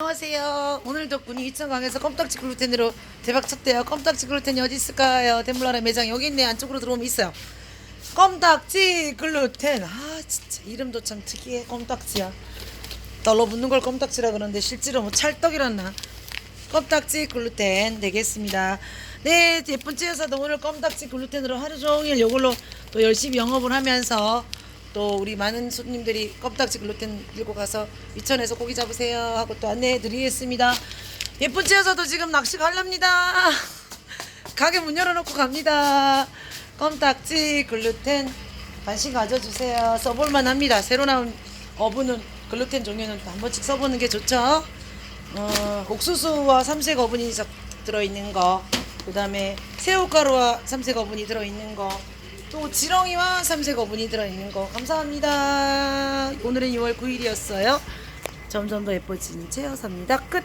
안녕하세요. 오늘 덕분에 이천강에서 껌딱지 글루텐으로 대박 쳤대요. 껌딱지 글루텐이 어디 있을까요? 데물라라 매장 여기 있네. 안쪽으로 들어오면 있어요. 껌딱지 글루텐. 아 진짜 이름도 참 특이해. 껌딱지야. 달러붙는 걸 껌딱지라 그러는데 실제로 뭐 찰떡이란나. 껌딱지 글루텐 되겠습니다. 네, 예쁜 찌여사도 오늘 껌딱지 글루텐으로 하루 종일 이걸로 또 열심히 영업을 하면서 또 우리 많은 손님들이 껌딱지 글루텐 들고 가서 이천에서 고기 잡으세요 하고 또 안내해 드리겠습니다. 예쁜 찌여사도 지금 낚시 가렵니다. 가게 문 열어놓고 갑니다. 껌딱지 글루텐 관심 가져주세요. 써볼만 합니다. 새로 나온 어분은 글루텐 종류는 한 번씩 써보는 게 좋죠. 어, 옥수수와 삼색 어분이 자- 들어있는 거, 그 다음에 새우가루와 삼색 어분이 들어있는 거, 또 지렁이와 삼색 어분이 들어있는 거. 감사합니다. 오늘은 6월 9일이었어요. 점점 더 예뻐지는 채여사입니다. 끝!